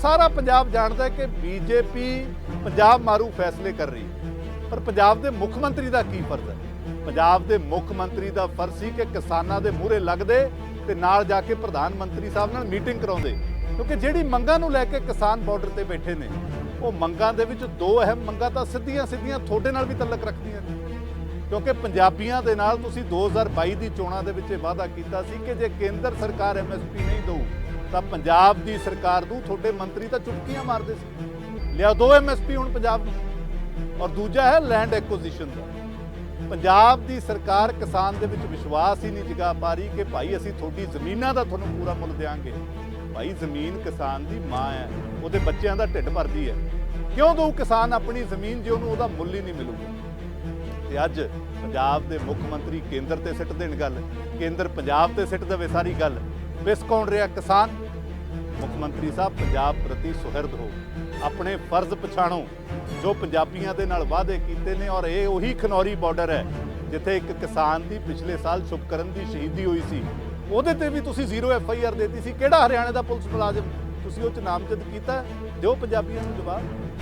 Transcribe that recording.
ਸਾਰਾ ਪੰਜਾਬ ਜਾਣਦਾ ਹੈ ਕਿ ਬੀਜੇਪੀ ਪੰਜਾਬ ਮਾਰੂ ਫੈਸਲੇ ਕਰ ਰਹੀ ਹੈ। ਪਰ ਪੰਜਾਬ ਦੇ ਮੁੱਖ ਮੰਤਰੀ ਦਾ ਕੀ ਫਰਜ਼ ਹੈ? ਪੰਜਾਬ ਦੇ ਮੁੱਖ ਮੰਤਰੀ ਦਾ ਫਰਜ਼ ਸੀ ਕਿ ਕਿਸਾਨਾਂ ਦੇ ਮੂਹਰੇ ਲੱਗਦੇ ਤੇ ਨਾਲ ਜਾ ਕੇ ਪ੍ਰਧਾਨ ਮੰਤਰੀ ਸਾਹਿਬ ਨਾਲ ਮੀਟਿੰਗ ਕਰਾਉਂਦੇ। ਕਿਉਂਕਿ ਜਿਹੜੀ ਮੰਗਾਂ ਨੂੰ ਲੈ ਕੇ ਕਿਸਾਨ ਬਾਰਡਰ ਤੇ ਬੈਠੇ ਨੇ, ਉਹ ਮੰਗਾਂ ਦੇ ਵਿੱਚ ਦੋ ਅਹਿਮ ਮੰਗਾਂ ਤਾਂ ਸਿੱਧੀਆਂ ਸਿੱਧੀਆਂ ਤੁਹਾਡੇ ਨਾਲ ਵੀ ਤਲਕ ਰੱਖਦੀਆਂ ਨੇ। ਕਿਉਂਕਿ ਪੰਜਾਬੀਆਂ ਦੇ ਨਾਲ ਤੁਸੀਂ 2022 ਦੀ ਚੋਣਾਂ ਦੇ ਵਿੱਚ ਇਹ ਵਾਅਦਾ ਕੀਤਾ ਸੀ ਕਿ ਜੇ ਕੇਂਦਰ ਸਰਕਾਰ ਐਮਐਸਪੀ ਨਹੀਂ ਦਊ ਤਾਂ ਪੰਜਾਬ ਦੀ ਸਰਕਾਰ ਨੂੰ ਤੁਹਾਡੇ ਮੰਤਰੀ ਤਾਂ ਚੁਟਕੀਆਂ ਮਾਰਦੇ ਸੀ। ਲਿਆ ਦੋ ਐਮਐਸਪੀ ਹੁਣ ਪੰਜਾਬ ਨੂੰ। ਔਰ ਦੂਜਾ ਹੈ ਲੈਂਡ ਐਕੁਜੀਸ਼ਨ ਦਾ। ਪੰਜਾਬ ਦੀ ਸਰਕਾਰ ਕਿਸਾਨ ਦੇ ਵਿੱਚ ਵਿਸ਼ਵਾਸ ਹੀ ਨਹੀਂ ਜਗਾ ਪਾ ਰਹੀ ਕਿ ਭਾਈ ਅਸੀਂ ਤੁਹਾਡੀ ਜ਼ਮੀਨਾਂ ਦਾ ਤੁਹਾਨੂੰ ਪੂਰਾ ਮੁੱਲ ਦੇਵਾਂਗੇ ਭਾਈ ਜ਼ਮੀਨ ਕਿਸਾਨ ਦੀ ਮਾਂ ਹੈ। ਉਹਦੇ ਬੱਚਿਆਂ ਦਾ ਢਿੱਡ ਭਰਦੀ ਹੈ। ਕਿਉਂ ਦਊ ਕਿਸਾਨ ਆਪਣੀ ਜ਼ਮੀਨ ਜੇ ਉਹਨੂੰ ਉਹਦਾ ਮੁੱਲ ਹੀ ਨਹੀਂ ਮਿਲੂਗਾ? ਤੇ ਅੱਜ ਪੰਜਾਬ ਦੇ ਮੁੱਖ ਮੰਤਰੀ ਕੇਂਦਰ ਤੇ ਸਿੱਟ ਦੇਣ ਗੱਲ, ਕੇਂਦਰ ਪੰਜਾਬ ਤੇ ਸਿੱਟ ਦੇਵੇ ਸਾਰੀ ਗੱਲ। ਵਿਸ ਰਿਹਾ ਕਿਸਾਨ? ਮੁੱਖ ਮੰਤਰੀ ਸਾਹਿਬ, ਪੰਜਾਬ ਪ੍ਰਤੀ ਸੁਹਿਰਦ ਹੋ ਆਪਣੇ ਫਰਜ਼ ਪਛਾਣੋ। ਜੋ ਪੰਜਾਬੀਆਂ ਦੇ ਨਾਲ ਵਾਅਦੇ ਕੀਤੇ ਨੇ ਔਰ ਇਹ ਉਹੀ ਖਨੌਰੀ ਬਾਰਡਰ ਹੈ, ਜਿੱਥੇ ਇੱਕ ਕਿਸਾਨ ਦੀ ਪਿਛਲੇ ਸਾਲ ਸ਼ੁਭਕਰਨ ਦੀ ਸ਼ਹੀਦੀ ਹੋਈ ਸੀ। ਉਹਦੇ ਤੇ ਵੀ ਤੁਸੀਂ ਜ਼ੀਰੋ ਐਫ ਆਈ ਆਰ ਦਿੱਤੀ ਸੀ। ਕਿਹੜਾ ਹਰਿਆਣਾ ਦਾ ਪੁਲਿਸ ਮੁਲਾਜ਼ਮ ਤੁਸੀਂ ਉਹ ਚ ਨਾਮਜ਼ਦ ਕੀਤਾ? ਦਿਓ ਪੰਜਾਬੀਆਂ ਨੂੰ ਜਵਾਬ